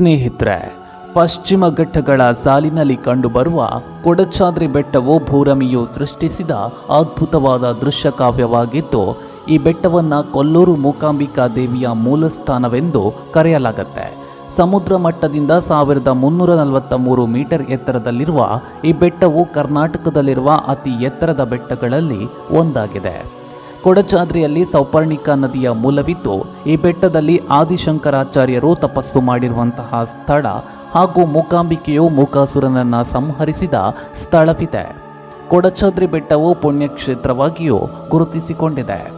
ಸ್ನೇಹಿತರೆ, ಪಶ್ಚಿಮ ಘಟ್ಟಗಳ ಸಾಲಿನಲ್ಲಿ ಕಂಡುಬರುವ ಕೊಡಚಾದ್ರಿ ಬೆಟ್ಟವು ಭೂರಮಿಯು ಸೃಷ್ಟಿಸಿದ ಅದ್ಭುತವಾದ ದೃಶ್ಯ ಕಾವ್ಯವಾಗಿದ್ದು, ಈ ಬೆಟ್ಟವನ್ನ ಕೊಲ್ಲೂರು ಮೂಕಾಂಬಿಕಾ ದೇವಿಯ ಮೂಲಸ್ಥಾನವೆಂದು ಕರೆಯಲಾಗುತ್ತೆ. ಸಮುದ್ರ ಮಟ್ಟದಿಂದ ಸಾವಿರದ ಮುನ್ನೂರ ನಲವತ್ತ ಮೂರು ಮೀಟರ್ ಎತ್ತರದಲ್ಲಿರುವ ಈ ಬೆಟ್ಟವು ಕರ್ನಾಟಕದಲ್ಲಿರುವ ಅತಿ ಎತ್ತರದ ಬೆಟ್ಟಗಳಲ್ಲಿ ಒಂದಾಗಿದೆ. ಕೊಡಚಾದ್ರಿಯಲ್ಲಿ ಸೌಪರ್ಣಿಕಾ ನದಿಯ ಮೂಲವಿದ್ದು, ಈ ಬೆಟ್ಟದಲ್ಲಿ ಆದಿಶಂಕರಾಚಾರ್ಯರು ತಪಸ್ಸು ಮಾಡಿರುವಂತಹ ಸ್ಥಳ ಹಾಗೂ ಮೂಕಾಂಬಿಕೆಯು ಮೂಕಾಸುರನನ್ನ ಸಂಹರಿಸಿದ ಸ್ಥಳವಿದೆ. ಕೊಡಚಾದ್ರಿ ಬೆಟ್ಟವು ಪುಣ್ಯಕ್ಷೇತ್ರವಾಗಿಯೂ ಗುರುತಿಸಿಕೊಂಡಿದೆ.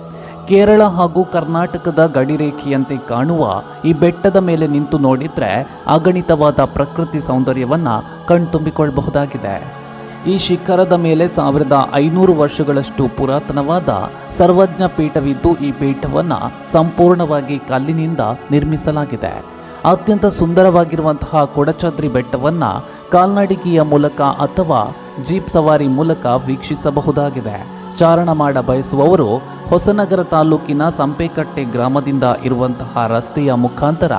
ಕೇರಳ ಹಾಗೂ ಕರ್ನಾಟಕದ ಗಡಿರೇಖೆಯಂತೆ ಕಾಣುವ ಈ ಬೆಟ್ಟದ ಮೇಲೆ ನಿಂತು ನೋಡಿದರೆ ಅಗಣಿತವಾದ ಪ್ರಕೃತಿ ಸೌಂದರ್ಯವನ್ನ ಕಣ್ತುಂಬಿಕೊಳ್ಳಬಹುದಾಗಿದೆ ಈ ಶಿಖರದ ಮೇಲೆ ಸಾವಿರದ ಐನೂರು ವರ್ಷಗಳಷ್ಟು ಪುರಾತನವಾದ ಸರ್ವಜ್ಞ ಪೀಠವಿದ್ದು ಈ ಪೀಠವನ್ನು ಸಂಪೂರ್ಣವಾಗಿ ಕಲ್ಲಿನಿಂದ ನಿರ್ಮಿಸಲಾಗಿದೆ. ಅತ್ಯಂತ ಸುಂದರವಾಗಿರುವಂತಹ ಕೊಡಚಾದ್ರಿ ಬೆಟ್ಟವನ್ನ ಕಾಲ್ನಡಿಗೆಯ ಮೂಲಕ ಅಥವಾ ಜೀಪ್ ಸವಾರಿ ಮೂಲಕ ವೀಕ್ಷಿಸಬಹುದಾಗಿದೆ. ಚಾರಣ ಮಾಡ ಬಯಸುವವರು ಹೊಸನಗರ ತಾಲೂಕಿನ ಸಂಪೇಕಟ್ಟೆ ಗ್ರಾಮದಿಂದ ಇರುವಂತಹ ರಸ್ತೆಯ ಮುಖಾಂತರ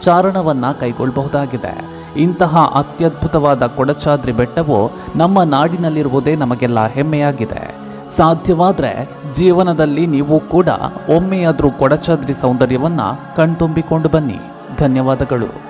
ಚಾರಣವನ್ನ ಕೈಗೊಳ್ಳಬಹುದಾಗಿದೆ. ಇಂತಹ ಅತ್ಯದ್ಭುತವಾದ ಕೊಡಚಾದ್ರಿ ಬೆಟ್ಟವು ನಮ್ಮ ನಾಡಿನಲ್ಲಿರುವುದೇ ನಮಗೆಲ್ಲ ಹೆಮ್ಮೆಯಾಗಿದೆ. ಸಾಧ್ಯವಾದರೆ ಜೀವನದಲ್ಲಿ ನೀವು ಕೂಡ ಒಮ್ಮೆಯಾದರೂ ಕೊಡಚಾದ್ರಿ ಸೌಂದರ್ಯವನ್ನು ಕಣ್ತುಂಬಿಕೊಂಡು ಬನ್ನಿ. ಧನ್ಯವಾದಗಳು.